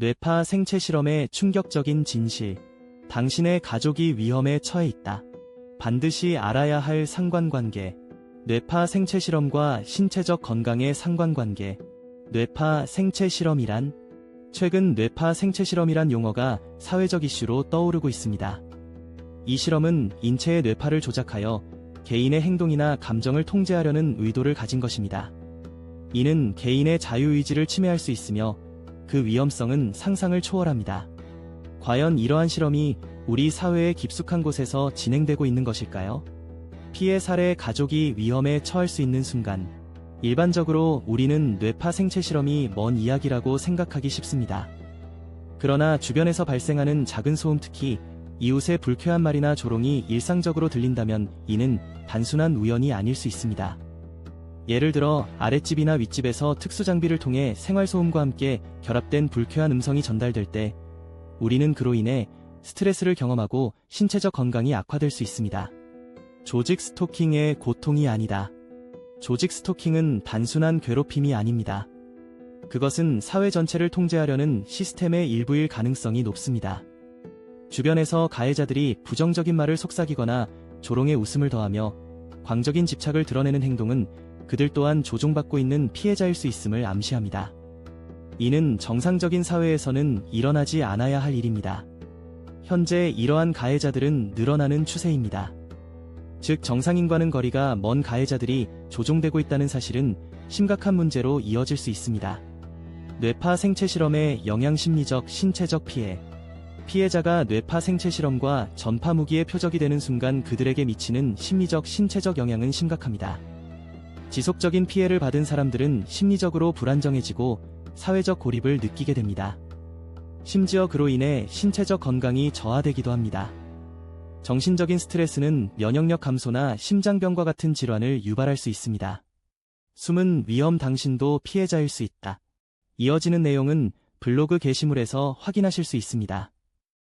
뇌파 생체 실험의 충격적인 진실. 당신의 가족이 위험에 처해 있다. 반드시 알아야 할 상관관계. 뇌파 생체 실험과 신체적 건강의 상관관계. 뇌파 생체 실험이란 최근 뇌파 생체 실험이란 용어가 사회적 이슈로 떠오르고 있습니다. 이 실험은 인체의 뇌파를 조작하여 개인의 행동이나 감정을 통제하려는 의도를 가진 것입니다. 이는 개인의 자유의지를 침해할 수 있으며 그 위험성은 상상을 초월합니다. 과연 이러한 실험이 우리 사회의 깊숙한 곳에서 진행되고 있는 것일까요? 피해 사례 가족이 위험에 처할 수 있는 순간, 일반적으로 우리는 뇌파 생체 실험이 먼 이야기라고 생각하기 쉽습니다. 그러나 주변에서 발생하는 작은 소음 특히 이웃의 불쾌한 말이나 조롱이 일상적으로 들린다면 이는 단순한 우연이 아닐 수 있습니다. 예를 들어 아랫집이나 윗집에서 특수 장비를 통해 생활소음과 함께 결합된 불쾌한 음성이 전달될 때 우리는 그로 인해 스트레스를 경험하고 신체적 건강이 악화될 수 있습니다. 조직 스토킹의 고통이 아니다. 조직 스토킹은 단순한 괴롭힘이 아닙니다. 그것은 사회 전체를 통제하려는 시스템의 일부일 가능성이 높습니다. 주변에서 가해자들이 부정적인 말을 속삭이거나 조롱의 웃음을 더하며 광적인 집착을 드러내는 행동은 그들 또한 조종받고 있는 피해자일 수 있음을 암시합니다. 이는 정상적인 사회에서는 일어나지 않아야 할 일입니다. 현재 이러한 가해자들은 늘어나는 추세입니다. 즉 정상인과는 거리가 먼 가해자들이 조종되고 있다는 사실은 심각한 문제로 이어질 수 있습니다. 뇌파 생체 실험의 영양 심리적 신체적 피해 피해자가 뇌파 생체 실험과 전파 무기의 표적이 되는 순간 그들에게 미치는 심리적 신체적 영향은 심각합니다. 지속적인 피해를 받은 사람들은 심리적으로 불안정해지고 사회적 고립을 느끼게 됩니다. 심지어 그로 인해 신체적 건강이 저하되기도 합니다. 정신적인 스트레스는 면역력 감소나 심장병과 같은 질환을 유발할 수 있습니다. 숨은 위험 당신도 피해자일 수 있다. 이어지는 내용은 블로그 게시물에서 확인하실 수 있습니다.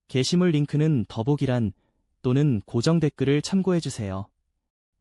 게시물 링크는 더보기란 또는 고정 댓글을 참고해주세요.